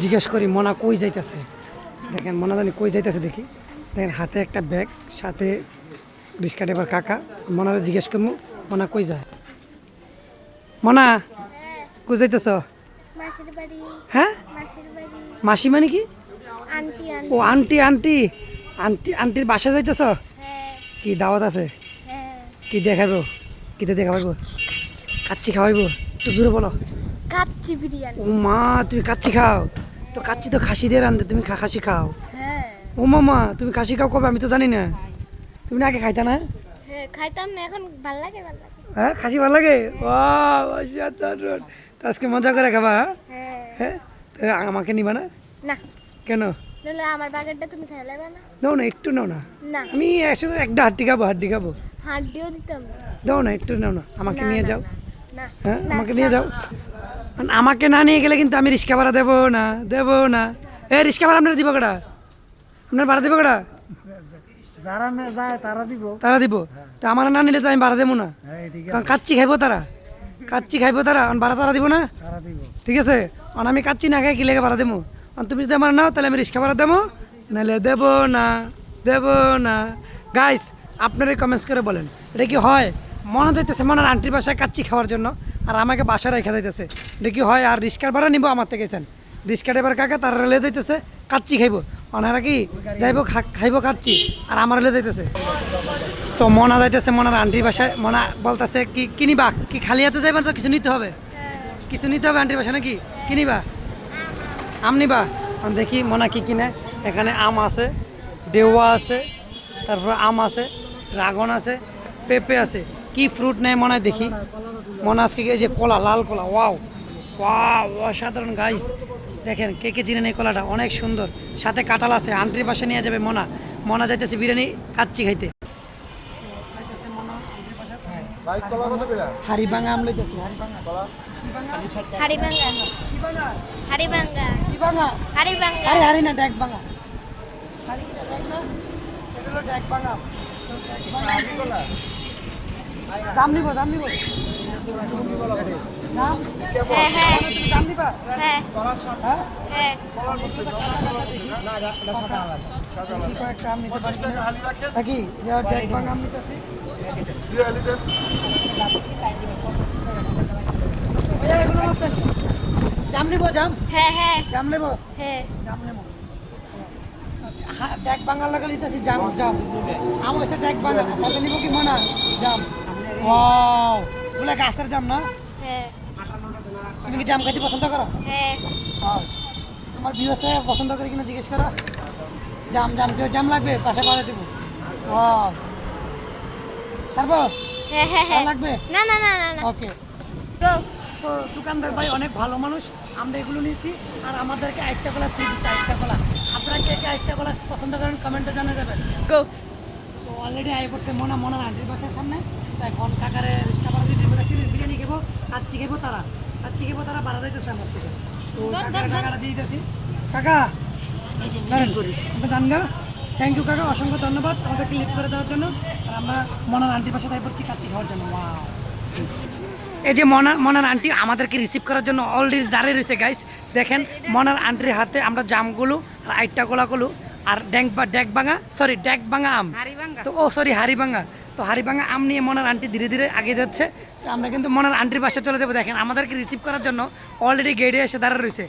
জিজ্ঞেস করি মনা কই যাইতেছে? দেখেন মনা জানি কই যাইতেছে দেখি। দেখেন হাতে একটা ব্যাগ সাথে রিক্সা ড্রাইভার কাকা। মনারে জিজ্ঞেস করব মনা কই যায়? মনা কই যাইতেছ? হ্যাঁ? মাসি মানে কি? ও আন্টি। Aunty aunty. আন্টি আন্টির বাসা যাইতেছ? হ্যাঁ। কি দাওয়াত আছে? হ্যাঁ। কি দেখাবো কিতে দেখাবো কাচ্চি খাওয়াইবো? একটু জোরে বলো। কাচ্চি বিরিয়ানি। ও মা তুমি কাচ্চি খাও? তো কাচ্চি তো খাসি দিয়ে রান্ধে তুমি খাসি খাও। হ্যাঁ। ও মামা তুমি খাসি খাও কবে? আমি তো জানি না। তুমি না আগে খাইতা না? হ্যাঁ খাইতাম না এখন ভালো লাগে ভালো লাগে। হ্যাঁ খাসি ভালো লাগে? অসাধারণ। তো আজকে মজা করে খাবা হ্যাঁ? হ্যাঁ। হ্যাঁ? আমাকে নিবা না? না। কেন? আমার বাগেরটা তুমি খেলাবে না। না একটু নাও না। না। আমি একটা হাড্ডি খাব হাড্ডি খাব। হাড্ডিও দিতাম দাও না একটু নাও না আমাকে নিয়ে যাও। হ্যাঁ? আমাকে নিয়ে যাও। আমাকে না নিয়ে গেলে কিন্তু আমি রিক্সা ভাড়া দেবো না দেবো না। এ রিক্সা ভাড়া আপনারা দিব কটা? আপনার ভাড়া দিব কটা? যারা না যায় তারা দিব। তারা দিব। তো আমার না নিলে তো আমি ভাড়া দেবো না। হ্যাঁ কারণ কাচ্চি খাইবো তারা। কাচ্চি খাইবো তারা। আর ভাড়া তারা দিব না? ঠিক আছে? আর আমি কাচ্চি না খাই কি লেগে ভাড়া দেবো? আর তুমি যদি আমার নাও তাহলে আমি রিক্সা ভাড়া দেবো। নাহলে দেবো না দেবো না। গাইস আপনারাই কমেন্টস করে বলেন। এটা কি হয়? মনে যাইতেছে মনের আন্টির বাসায় কাচ্চি খাওয়ার জন্য, আর আমাকে বাসায় রেখে যাইতেছে। এটা কি হয়? আর রিক্সার ভাড়া নিবো আমার থেকে চান। রিক্সা ড্রাইভার কাকা? তারা রেলে দিতেছে কাচ্চি খাইবো। ওনারা কি যাইবো খাইবো কাচ্চি, আর আমার রেলে যাইতেছে। সো মনা যাইতেছে, মনার আন্টির বাসায় মনা বলতেছে, কি কিনিবা কি খালি হাতে যাইবা তো কিছু নিতে হবে? কিছু নিতে হবে আন্টির বাসা নাকি? কিনিবা আম নিবা? দেখি, মনা কি কিনে? এখানে আম আছে ডেওয়া আছে, তারপর আম আছে, ড্রাগন আছে, পেঁপে আছে। কি ফ্রুট নেয় মনে হয় দেখি। মনে আজকে এই যে কলা লাল কলা ওয়াও ওয়াও অসাধারণ গাইস দেখেন কে কে চিনেন এই কলাটা? অনেক সুন্দর। সাথে কাঁঠাল আছে আন্টির পাশে নিয়ে যাবে মনা। মনা যাইতেছে বিরিয়ানি কাচ্চি খাইতে। আম লইতেছি আরে না না এটা হলো ভাঙা দাম নিব দাম নিব। হ্যাঁ হ্যাঁ। হ্যাঁ। নাকি? আম নিতেছি। জাম নিব জাম? হ্যাঁ হ্যাঁ। জাম নেব? হ্যাঁ। জাম নেব। ড্যাক বাঙাল লাগা নিতেছি জাম জাম। আম হয়েছে ড্যাক বাঙাল সাথে নিব কি মনা? ওয়াও বলে গাছের জাম না? হ্যাঁ। তুমি কি জাম খাইতে পছন্দ করো? হ্যাঁ। হ্যাঁ। তোমার বিয়েছে পছন্দ করে কিনা জিজ্ঞেস করো। জাম জাম কেউ জাম লাগবে? পাশে পাড়ে দিব। ওয়াও সারবো? হ্যাঁ হ্যাঁ লাগবে? না না না না ওকে গো তো দোকানদার ভাই অনেক ভালো মানুষ। আমরা এগুলো নিচ্ছি আর আমাদেরকে আরেকটা কলা ফ্রি দিচ্ছে আরেকটা কলা। আপনারা কে কে আরেকটা কলা পছন্দ করেন কমেন্টে জানা যাবেন গো অলরেডি আই পড়ছে মনা মনার আন্টির বাসার সামনে। তো এখন কাকারে রিক্সা ভাড়া দিয়ে দিব দেখছি বিরিয়ানি খেবো কাচ্চি খেবো তারা। কাচ্চি খেবো তারা ভাড়া দিতেছে আমার থেকে। তো কাকারে টাকাটা দিয়ে দিতেছি। কাকা দাঁড়ান আপনি জান গা থ্যাংক ইউ কাকা অসংখ্য ধন্যবাদ আমাদের ক্লিক করে দেওয়ার জন্য। আর আমরা মনার আন্টির পাশে তাই পড়ছি কাচ্চি খাওয়ার জন্য। Wow! এই যে মনার মনার আন্টি আমাদেরকে রিসিভ করার জন্য অলরেডি দাঁড়িয়ে রয়েছে গাইস দেখেন মনার আন্টির হাতে আমরা জামগুলো আর আইটটা গোলাগুলো আর ড্যাং ড্যাক ভাঙা সরি ড্যাক ভাঙা আম। তো ও সরি হাড়ি ভাঙা। তো হারিবাঙ্গা আম নিয়ে মনার আন্টি ধীরে ধীরে আগে যাচ্ছে। আমরা কিন্তু মনের আন্টির বাসায় চলে যাব। দেখেন আমাদেরকে রিসিভ করার জন্য অলরেডি গেটে এসে দাঁড়া রয়েছে।